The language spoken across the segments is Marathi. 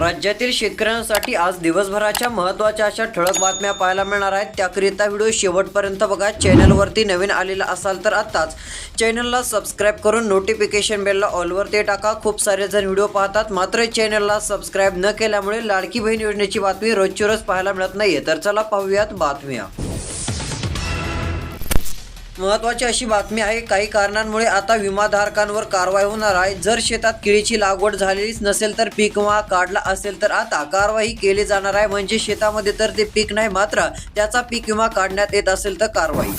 राज्यातील शेतकऱ्यांसाठी आज दिवसभराच्या महत्त्वाच्या अशा ठळक बातम्या पाहायला मिळणार आहेत. त्याकरिता व्हिडिओ शेवटपर्यंत बघा. चॅनलवरती नवीन आलेला असाल तर आत्ताच चॅनलला सबस्क्राईब करून नोटिफिकेशन बेलला ऑलवरती टाका. खूप सारे जण व्हिडिओ पाहतात. मात्र चॅनलला सबस्क्राईब न केल्यामुळे लाडकी बहीण योजनेची बातमी रोजची रोज पाहायला मिळत नाहीये. तर चला पाहूयात बातम्या. महत्वाची अशी बातमी आहे काही कारणांमुळे आता विमाधारकांवर कारवाई होणार आहे. जर शेतात केळीची लागवड झालेलीच नसेल तर पीक विमा काढला असेल तर आता कारवाई केली जाणार आहे. म्हणजे शेतामध्ये तर ते पीक नाही मात्र त्याचा पीक विमा काढण्यात येत असेल तर कारवाई.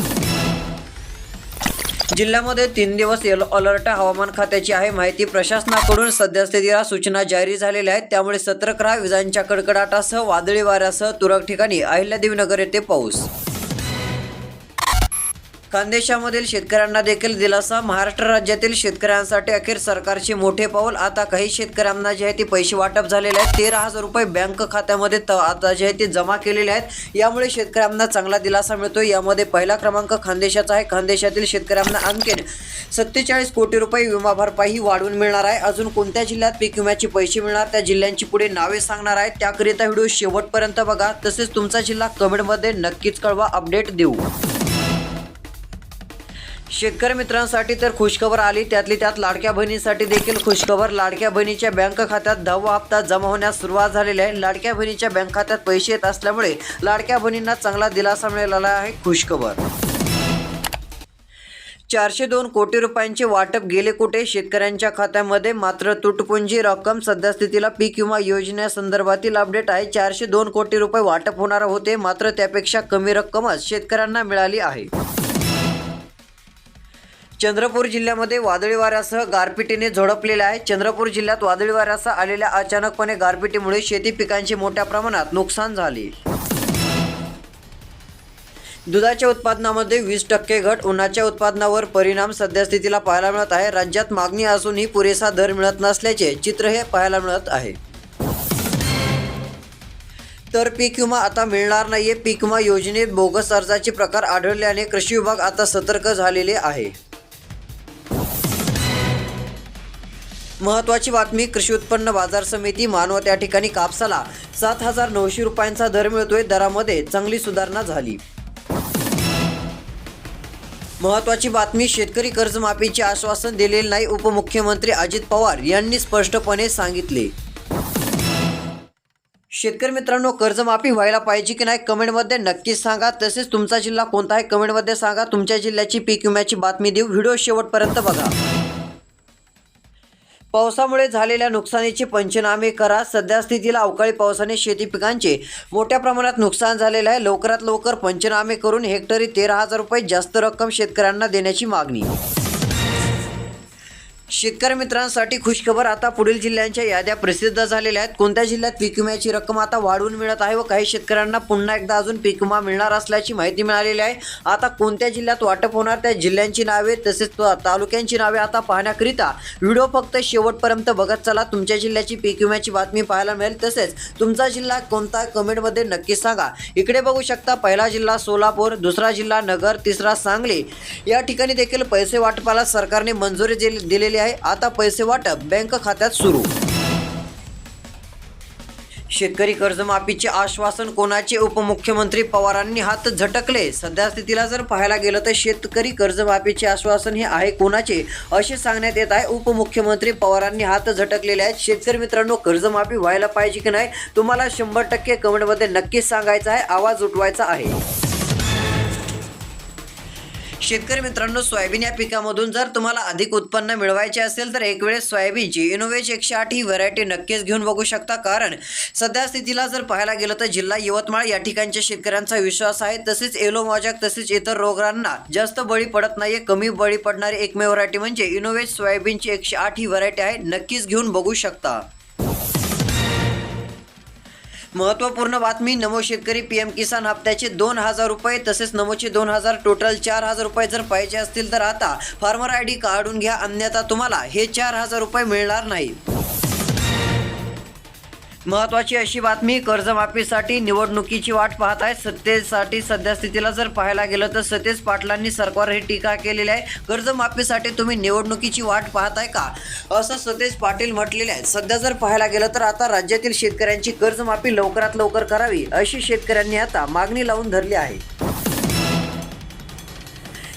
जिल्ह्यामध्ये तीन दिवस येलो अलर्ट हवामान खात्याची आहे. माहिती प्रशासनाकडून सद्यस्थितीला सूचना जारी झालेल्या आहेत. त्यामुळे सतर्क राहा. विजांच्या कडकडाटासह वादळी वाऱ्यासह तुरळक ठिकाणी अहिल्यादेवीनगर येथे पाऊस. खानदेशामधील शेतकऱ्यांना देखील दिलासा. महाराष्ट्र राज्यातील शेतकऱ्यांसाठी अखेर सरकारचे मोठे पाऊल. आता काही शेतकऱ्यांना जे आहे ते पैसे वाटप झालेले आहेत. तेरा हजार रुपये बँक खात्यामध्ये त आता जे आहे ते जमा केलेले आहेत. यामुळे शेतकऱ्यांना चांगला दिलासा मिळतो यामध्ये पहिला क्रमांक खानदेशाचा आहे. खानदेशातील शेतकऱ्यांना आणखीन सत्तेचाळीस कोटी रुपये विमा भरपाई ही वाढवून मिळणार आहे. अजून कोणत्या जिल्ह्यात पीक विम्याचे पैसे मिळणार त्या जिल्ह्यांची पुढे नावे सांगणार आहेत. त्याकरिता व्हिडिओ शेवटपर्यंत बघा. तसेच तुमचा जिल्हा कमेंटमध्ये नक्कीच कळवा. अपडेट देऊ. शेतकरी मित्रांसाठी तर खुशखबर आली. त्यातली त्यात लाडक्या बहिणीसाठी देखील खुशखबर. लाडक्या बहिणीच्या बँक खात्यात दहावा हप्ता जमा होण्यास सुरुवात झालेली आहे. लाडक्या बहिणीच्या बँक खात्यात पैसे येत असल्यामुळे लाडक्या बहिणींना चांगला दिलासा मिळालेला आहे. खुशखबर. चारशे दोन कोटी रुपयांचे वाटप गेले कुठे? शेतकऱ्यांच्या खात्यामध्ये मात्र तुटपुंजी रक्कम सद्यस्थितीला पीक विमा योजनेसंदर्भातील अपडेट आहे. चारशे दोन कोटी रुपये वाटप होणार होते. मात्र त्यापेक्षा कमी रक्कमच शेतकऱ्यांना मिळाली आहे. चंद्रपूर जिल्ह्यामध्ये वादळी वाऱ्यासह गारपिटीने झोडपलेला आहे. चंद्रपूर जिल्ह्यात वादळी वाऱ्यासह आलेल्या अचानकपणे गारपिटीमुळे शेती पिकांचे मोठ्या प्रमाणात नुकसान झाले. दुधाच्या उत्पादनामध्ये वीस टक्के घट उन्हाच्या उत्पादनावर परिणाम सद्यस्थितीला पाहायला मिळत आहे. राज्यात मागणी असूनही पुरेसा दर मिळत नसल्याचे चित्र हे पाहायला मिळत आहे. तर पीक विमा आता मिळणार नाहीये. पीक विमा योजनेत बोगस अर्जाचे प्रकार आढळल्याने कृषी विभाग आता सतर्क झालेले आहे. महत्वाची बातमी कृषी उत्पन्न बाजार समिती मानव त्या ठिकाणी कापसाला सात हजार नऊशे रुपयांचा दर मिळतोय दरामध्ये चांगली सुधारणा झाली. महत्वाची बातमी शेतकरी कर्जमाफीचे आश्वासन दिलेले नाही उपमुख्यमंत्री अजित पवार यांनी स्पष्टपणे सांगितले. शेतकरी मित्रांनो कर्जमाफी व्हायला पाहिजे की नाही कमेंटमध्ये नक्कीच सांगा. तसेच तुमचा जिल्हा कोणता आहे कमेंटमध्ये सांगा. तुमच्या जिल्ह्याची पीक विम्याची बातमी देऊ व्हिडिओ शेवटपर्यंत बघा. पावसामुळे झालेल्या नुकसानीचे पंचनामे करा. सध्या स्थितीला अवकाळी पावसाने शेती पिकांचे मोठ्या प्रमाणात नुकसान झालेलं आहे. लवकरात लवकर पंचनामे करून हेक्टरी तेरा हजार रुपये जास्त रक्कम शेतकऱ्यांना देण्याची मागणी. शेतकरी मित्रांसाठी खुशखबर आता पुढील जिल्ह्यांच्या याद्या प्रसिद्ध झालेल्या आहेत. कोणत्या जिल्ह्यात पीक विम्याची रक्कम आता वाढवून मिळत आहे व काही शेतकऱ्यांना पुन्हा एकदा अजून पीक विमा मिळणार असल्याची माहिती मिळालेली आहे. आता कोणत्या जिल्ह्यात वाटप होणार त्या जिल्ह्यांची नावे तसेच तालुक्यांची नावे आता पाहण्याकरिता व्हिडिओ फक्त शेवटपर्यंत बघत चला. तुमच्या जिल्ह्याची पीक विम्याची बातमी पाहायला मिळेल. तसेच तुमचा जिल्हा कोणता कमेंटमध्ये नक्की सांगा. इकडे बघू शकता पहिला जिल्हा सोलापूर दुसरा जिल्हा नगर तिसरा सांगली. या ठिकाणी देखील पैसे वाटपाला सरकारने मंजुरी दिलेली आहे. आता पैसे वाटप बँक खात्यात सुरू. शेतकरी कर्जमाफीचे आश्वासन कोणाचे? उपमुख्यमंत्री पवारांनी हात झटकले. सध्या स्थितीला जर पाहायला गेलं तर शेतकरी कर्जमाफीचे आश्वासन हे आहे कोणाचे? असे सांगण्यात येत आहे. उपमुख्यमंत्री पवारांनी हात झटकलेले आहेत. शेतकरी मित्रांनो कर्जमाफी व्हायला पाहिजे की नाही? तुम्हाला शंभर टक्के कमेंटमध्ये नक्कीच सांगायचं आहे. आवाज उठवायचा आहे. शेतकरी मित्रांनो सोयाबीन या पिकामधून जर तुम्हाला अधिक उत्पन्न मिळवायचे असेल तर एक वेळेस सोयाबीनची इनोवेज एकशे आठ ही व्हरायटी नक्कीच घेऊन बघू शकता. कारण सध्या स्थितीला जर पाहायला गेलं तर जिल्हा यवतमाळ या ठिकाणच्या शेतकऱ्यांचा विश्वास आहे. तसेच एलोमॉजॅक तसेच इतर रोगांना जास्त बळी पडत नाहीये. कमी बळी पडणारी एकमेव व्हरायटी म्हणजे इनोवेज सोयाबीनची एकशे आठ ही व्हरायटी आहे. नक्कीच घेऊन बघू शकता. महत्त्वपूर्ण बातमी नमो शेतकरी पी एम किसान हप्त्याचे दोन हजार रुपये तसेच नमोचे दोन हजार टोटल चार हजार रुपये जर पाहिजे असतील तर आता फार्मर आय डी काढून घ्या अन्यथा तुम्हाला हे चार हजार रुपये मिळणार नाही. महत्वाची अशी बातमी कर्जमाफीसाठी निवडणुकीची वाट पाहत आहे. सत्तेसाठी सध्या स्थितीला जर पाहायला गेलं तर सतेज पाटलांनी सरकारवर ही टीका केलेली आहे. कर्जमाफीसाठी तुम्ही निवडणुकीची वाट पाहताय का? असं सतेज पाटील म्हटलेले आहे. सध्या जर पाहायला गेलं तर आता राज्यातील शेतकऱ्यांची कर्जमाफी लवकरात लवकर करावी अशी शेतकऱ्यांनी आता मागणी लावून धरली आहे.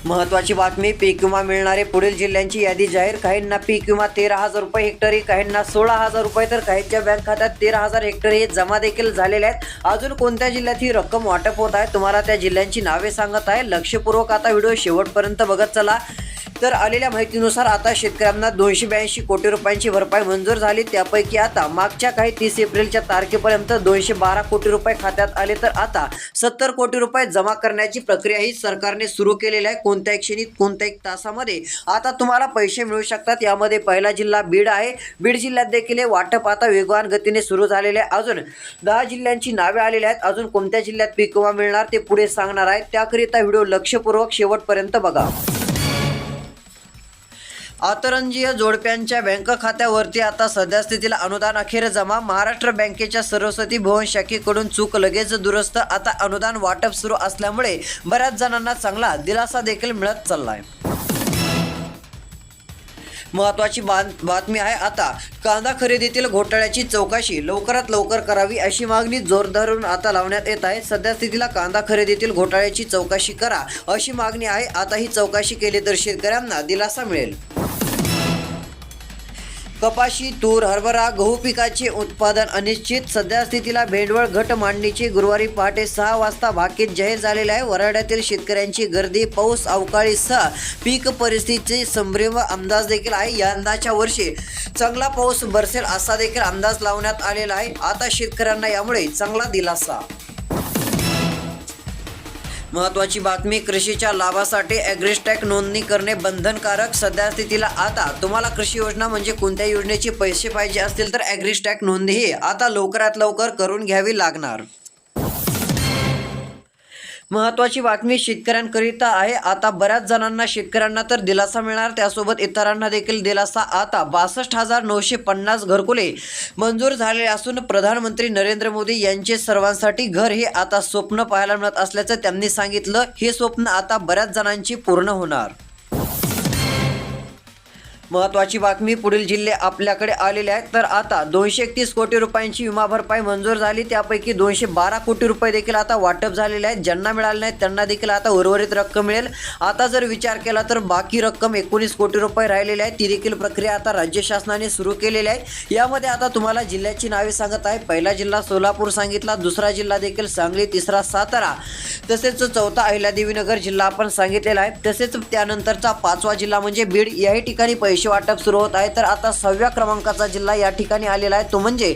महत्वाची बातमी पीक विमा मिळणारे पुढील जिल्ह्यांची यादी जाहीर. काहींना पीक विमा तेरा हजार रुपये हेक्टरी काहींना सोळा हजार रुपये तर काहींच्या बँक खात्यात तेरा हजार हेक्टरी हे जमा देखील झालेले आहेत. अजून कोणत्या जिल्ह्यात ही रक्कम वाटप होत आहे? तुम्हाला त्या जिल्ह्यांची नावे सांगत आहे. लक्षपूर्वक आता व्हिडिओ शेवटपर्यंत बघत चला. तर आलेल्या माहितीनुसार आता शेतकऱ्यांना दोनशे ब्याऐंशी कोटी रुपयांची भरपाई मंजूर झाली. त्यापैकी आता मागच्या काही तीस एप्रिलच्या तारखेपर्यंत दोनशे बारा कोटी रुपये खात्यात आले तर आता सत्तर कोटी रुपये जमा करण्याची प्रक्रिया ही सरकारने सुरू केलेली आहे. कोणत्याही क्षणी कोणत्याही तासामध्ये आता तुम्हाला पैसे मिळू शकतात. यामध्ये पहिला जिल्हा बीड आहे. बीड जिल्ह्यात देखील हे वाटप आता वेगवान गतीने सुरू झालेले आहे. अजून दहा जिल्ह्यांची नावे आलेली आहेत. अजून कोणत्या जिल्ह्यात पीक विमा मिळणार ते पुढे सांगणार आहे. त्याकरिता व्हिडिओ लक्षपूर्वक शेवटपर्यंत बघा. आतरंजीय जोडप्यांच्या बँक खात्यावरती आता सध्या स्थितीला अनुदान अखेर जमा. महाराष्ट्र बँकेच्या सरस्वती भवन शाखेकडून चूक लगेच दुरुस्त. आता अनुदान वाटप सुरू असल्यामुळे बऱ्याच जणांना चांगला दिलासा देखील मिळत चाललाय. महत्वाची बात- बातमी आहे आता. कांदा खरेदीतील घोटाळ्याची चौकशी लवकरात लवकर करावी अशी मागणी जोर धरून आता लावण्यात येत आहे. सध्या स्थितीला कांदा खरेदीतील घोटाळ्याची चौकशी करा अशी मागणी आहे. आता ही चौकशी केली तर शेतकऱ्यांना दिलासा मिळेल. कपाशी तूर हरभरा गहू पिकाचे उत्पादन अनिश्चित. सध्या स्थितीला भेंडवळ घट मांडणीची गुरुवारी पहाटे सहा वाजता भाकीत जाहीर झालेले आहे. वराड्यातील शेतकऱ्यांची गर्दी पाऊस अवकाळीसह पीक परिस्थितीचे संभ्रम अंदाज देखील आहे. यंदाच्या वर्षी चांगला पाऊस बरसेल असा देखील अंदाज लावण्यात आलेला आहे. आता शेतकऱ्यांना यामुळे चांगला दिलासा महत्वाची बातमी कृषीच्या लाभासाठी ॲग्रिस्टॅक नोंदणी करणे बंधनकारक सध्या स्थितीला आता तुम्हाला कृषी योजना म्हणजे कोणत्या योजनेचे पैसे पाहिजे असतील तर ॲग्रिस्टॅक नोंदणी ही आता लवकरात लवकर करून घ्यावी लागणार. महत्वाची बातमी शेतकऱ्यांकरिता आहे. आता बऱ्याच जणांना शेतकऱ्यांना तर दिलासा मिळणार. त्यासोबत इतरांना देखील दिलासा. आता बासष्ट हजार नऊशे पन्नास घरकुले मंजूर झालेले असून प्रधानमंत्री नरेंद्र मोदी यांचे सर्वांसाठी घर हे आता स्वप्न पाहायला मिळत असल्याचं त्यांनी सांगितलं. हे स्वप्न आता बऱ्याच जणांची पूर्ण होणार. महत्वाची बातमी पुढील जिल्हे आपल्याकडे आलेले आहेत. तर आता दोनशे एकतीस कोटी रुपयांची विमा भरपाई मंजूर झाली. त्यापैकी दोनशे बारा कोटी रुपये देखील आता वाटप झालेले आहेत. ज्यांना मिळाले नाहीत त्यांना देखील आता उर्वरित रक्कम मिळेल. आता जर विचार केला तर बाकी रक्कम एकोणीस कोटी रुपये राहिलेली आहे. ती देखील प्रक्रिया आता राज्य शासनाने सुरू केलेली आहे. यामध्ये आता तुम्हाला जिल्ह्याची नावे सांगत आहे. पहिला जिल्हा सोलापूर सांगितला. दुसरा जिल्हा देखील सांगली. तिसरा सातारा. तसेच चौथा अहिल्यादेवीनगर जिल्हा आपण सांगितलेला आहे. तसेच त्यानंतरचा पाचवा जिल्हा म्हणजे बीड. याही ठिकाणी पैसे वाटप सुरू होत आहे. तर आता सहाव्या क्रमांकाचा जिल्हा या ठिकाणी आलेला आहे. तो म्हणजे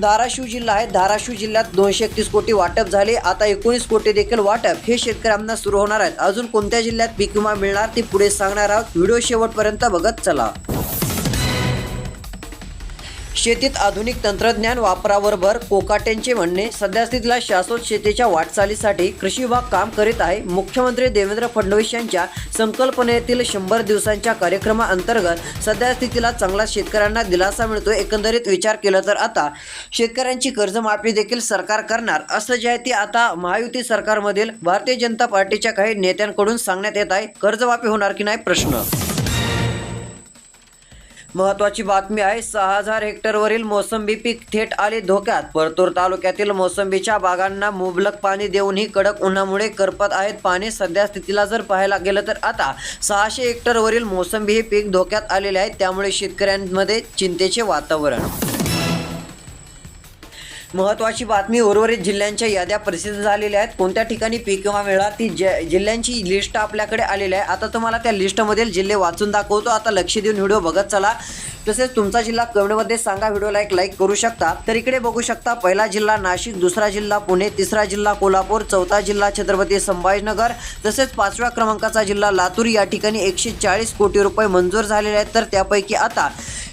धाराशिव जिल्हा आहे. धाराशिव जिल्ह्यात दोनशे एकतीस कोटी वाटप झाले. आता एकोणीस कोटी देखील वाटप हे शेतकऱ्यांना सुरू होणार आहेत. अजून कोणत्या जिल्ह्यात पीक विमा मिळणार ते पुढे सांगणार आहोत. व्हिडिओ शेवटपर्यंत बघत चला. शेतीत आधुनिक तंत्रज्ञान वापरावर भर कोकाटेंचे म्हणणे सध्या स्थितीला शाश्वत शेतीच्या वाटचालीसाठी कृषी विभाग काम करीत आहे. मुख्यमंत्री देवेंद्र फडणवीस यांच्या संकल्पनेतील शंभर दिवसांच्या कार्यक्रमाअंतर्गत सध्या स्थितीला चांगला शेतकऱ्यांना दिलासा मिळतो एकंदरीत विचार केला तर आता शेतकऱ्यांची कर्जमाफी देखील सरकार करणार असं जे आहे ते आता महायुती सरकारमधील भारतीय जनता पार्टीच्या काही नेत्यांकडून सांगण्यात येत आहे. कर्जमाफी होणार की नाही? प्रश्न महत्वाची बातमी आहे सहा हजार हेक्टरवरील मोसंबी पीक थेट आले धोक्यात. परतूर तालुक्यातील मोसंबीच्या बागांना मुबलक पाणी देऊनही कडक उन्हामुळे करपत आहेत. पाणी सध्या स्थितीला जर पाहायला गेलं तर आता सहाशे हेक्टरवरील मोसंबी हे पीक धोक्यात आलेले आहे. त्यामुळे शेतकऱ्यांमध्ये चिंतेचे वातावरण. महत्वाची बातमी उर्वरित जिल्ह्यांच्या याद्या प्रसिद्ध झालेल्या आहेत. कोणत्या ठिकाणी पीक विमा मिळाला ती जिल्ह्यांची लिस्ट आपल्याकडे आलेली आहे. आता तुम्हाला त्या लिस्टमधील जिल्हे वाचून दाखवतो. आता लक्ष देऊन व्हिडिओ बघत चला. तसेच तुमचा जिल्हा कमेंटमध्ये सांगा. व्हिडिओला एक लाईक करू शकता. तर इकडे बघू शकता पहिला जिल्हा नाशिक दुसरा जिल्हा पुणे तिसरा जिल्हा कोल्हापूर चौथा जिल्हा छत्रपती संभाजीनगर. तसेच पाचव्या क्रमांकाचा जिल्हा लातूर. या ठिकाणी एकशे चाळीस कोटी रुपये मंजूर झालेले आहेत. तर त्यापैकी आता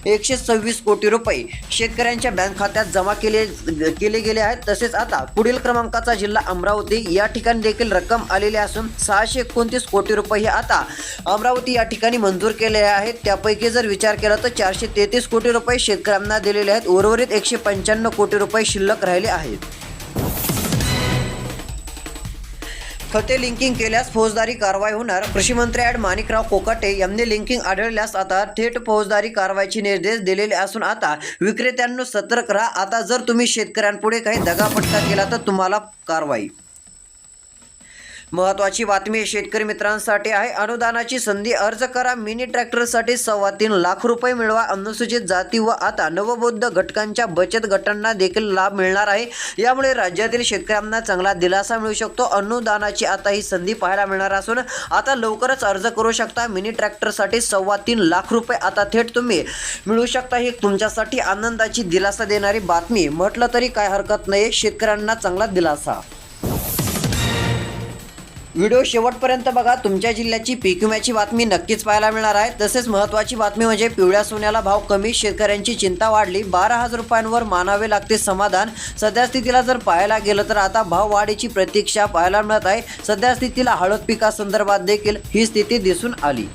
एकशे सव्वीस कोटी रुपये शेतकऱ्यांच्या बँक खात्यात जमा केले केले गेले आहेत. तसेच आता पुढील क्रमांकाचा जिल्हा अमरावती या ठिकाणी देखील रक्कम आलेली असून सहाशे एकोणतीस कोटी रुपये हे आता अमरावती या ठिकाणी मंजूर केले आहेत. त्यापैकी जर विचार केला तर चारशे तेहतीस कोटी रुपये शेतकऱ्यांना दिलेले आहेत. उर्वरित एकशे पंच्याण्णव कोटी रुपये शिल्लक राहिले आहेत. खते लिंकिंग केल्यास फौजदारी कारवाई होणार. कृषी मंत्री ॲड माणिकराव कोकाटे यांनी लिंकिंग आढळल्यास आता थेट फौजदारी कारवाईचे निर्देश दिलेले असून आता विक्रेत्यांना सतर्क राहा. आता जर तुम्ही शेतकऱ्यांपुढे काही दगाफटका केला तर तुम्हाला कारवाई. महत्वाची बातमी शेतकरी मित्रांसाठी आहे. अनुदानाची संधी अर्ज करा. मिनी ट्रॅक्टरसाठी सव्वा तीन लाख रुपये मिळवा. अनुसूचित जाती व आता नवबौद्ध घटकांच्या बचत गटांना देखील लाभ मिळणार आहे. यामुळे राज्यातील शेतकऱ्यांना चांगला दिलासा मिळू शकतो. अनुदानाची आता ही संधी पाहायला मिळणार असून आता लवकरच अर्ज करू शकता. मिनी ट्रॅक्टरसाठी सव्वा तीन लाख रुपये आता थेट तुम्ही मिळू शकता. ही तुमच्यासाठी आनंदाची दिलासा देणारी बातमी. म्हटलं तरी काय हरकत नाही शेतकऱ्यांना चांगला दिलासा. व्हिडिओ शेवटपर्यंत बघा. तुमच्या जिल्ह्याची पीक विम्याची बातमी नक्कीच पाहायला मिळणार आहे. तसेच महत्त्वाची बातमी म्हणजे पिवळ्या सोन्याला भाव कमी शेतकऱ्यांची चिंता वाढली. बारा हजार रुपयांवर मानावे लागते समाधान. सध्या स्थितीला जर पाहायला गेलं तर आता भाव वाढीची प्रतीक्षा पाहायला मिळत आहे. सध्या स्थितीला हळद पिकासंदर्भात देखील ही स्थिती दिसून आली.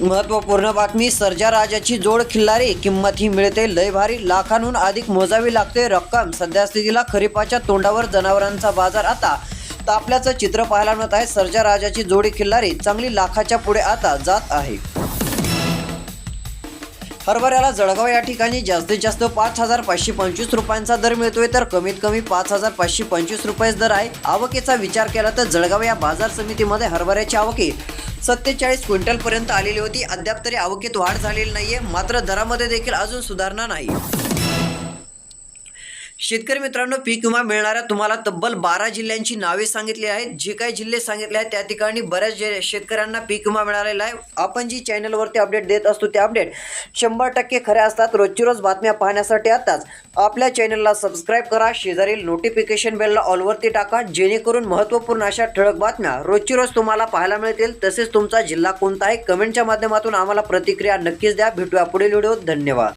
महत्त्वपूर्ण बातमी सर्जा राजाची जोड खिल्लारी किंमत ही मिळते लय भारी. लाखांहून अधिक मोजावी लागते रक्कम. सध्या स्थितीला खरीपाच्या तोंडावर जनावरांचा बाजार आता तापल्याचं चित्र पाहायला मिळत आहे. सर्जा राजाची जोडी खिल्लारी चांगली लाखाच्या पुढे आता जात आहे. हरभऱ्याला जळगाव या ठिकाणी जास्तीत जास्त पाच हजार पाचशे पंचवीस रुपयांचा दर मिळतोय. तर कमीत कमी पाच हजार पाचशे पंचवीस रुपयेच दर आहे. आवकेचा विचार केला तर जळगाव या बाजार समितीमध्ये हरभऱ्याची आवके सत्तेचाळीस क्विंटलपर्यंत आलेली होती. अद्याप तरी आवकेत वाढ झालेली नाहीये. मात्र दरामध्ये देखील अजून सुधारणा नाही. शेतकरी मित्रांनो पीक विमा मिळणाऱ्या तुम्हाला तब्बल बारा जिल्ह्यांची नावे सांगितली आहेत. जे काही जिल्हे सांगितले आहेत त्या ठिकाणी बऱ्याच शेतकऱ्यांना पीक विमा मिळालेला आहे. आपण जी चॅनलवरती अपडेट देत असतो ते अपडेट शंभर टक्के खऱ्या असतात. रोजची रोज बातम्या पाहण्यासाठी आताच आपल्या चॅनलला सबस्क्राईब करा. शेजारील नोटिफिकेशन बेलला ऑलवरती टाका. जेणेकरून महत्त्वपूर्ण अशा ठळक बातम्या रोजची रोज तुम्हाला पाहायला मिळतील. तसेच तुमचा जिल्हा कोणता आहे कमेंटच्या माध्यमातून आम्हाला प्रतिक्रिया नक्कीच द्या. भेटूया पुढील व्हिडिओ धन्यवाद.